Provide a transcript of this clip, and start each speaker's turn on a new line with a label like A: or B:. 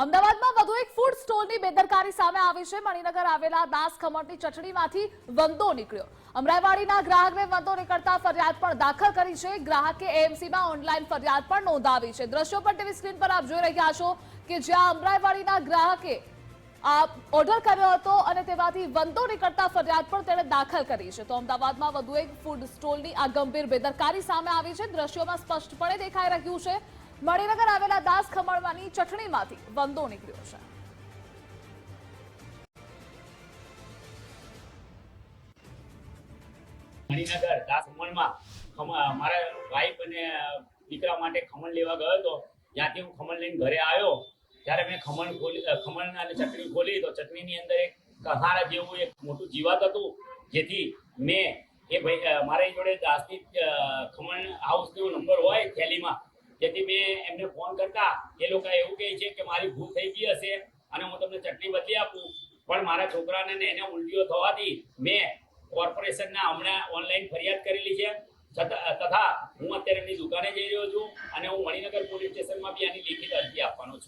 A: અમદાવાદમાં વધુ એક ફૂડ સ્ટોલની બેદરકારી સામે આવી છે. મણિનગર આવેલા દાસ ખમણની ચટણીમાંથી વંદો નીકળ્યો. અમરાઈવાડીના ગ્રાહકને વંદો નીકળતા ફરિયાદ પણ દાખલ કરી છે. ગ્રાહકે એએમસીમાં ઓનલાઈન ફરિયાદ પણ નોંધાવી છે. દ્રશ્યો પર ટીવી સ્ક્રીન પર આપ જોઈ રહ્યા છો કે જ્યાં અમરાઈવાડીના ગ્રાહકે ઓર્ડર કર્યો હતો અને તેમાંથી વંદો નીકળતા ફરિયાદ પણ તેણે દાખલ કરી છે. તો અમદાવાદમાં વધુ એક ફૂડ સ્ટોલની આ ગંભીર બેદરકારી સામે આવી છે. દ્રશ્યોમાં સ્પષ્ટપણે દેખાઈ રહ્યું છે મણિનગર આવેલા દાસ ખમણવાની ચટણીમાંથી વંદો નીકળ્યો છે.
B: મણિનગર દાસ ખમણમાં મારા વાઈફ અને દીકરા માટે ખમણ લેવા ગયો હતો. ત્યાંથી હું ખમણ લઈને ઘરે આવ્યો. ત્યારે મેં ખમણ ખોલી ખમણ અને ચટણી ખોલી તો ચટણીની અંદર એક કહારા જેવું એક મોટું જીવાત હતું, જેથી મેં એ ભાઈ મારી જોડે દાસની ખમણ હાઉસનો નંબર હોય, થેલીમાં જેથી મેં એમને ફોન કરતા એ લોકો એવું કહે છે કે મારી ભૂલ થઈ ગઈ હશે અને હું તમને ચટણી બદલી આપું. પણ મારા છોકરાને એને ઉલટીઓ થવાથી મેં કોર્પોરેશનના હમણાં ઓનલાઈન ફરિયાદ કરેલી છે. તથા હું અત્યારે એમની દુકાને જઈ રહ્યો છું અને હું મણિનગર પોલીસ સ્ટેશનમાં બી આની લેખિત અરજી આપવાનો છું.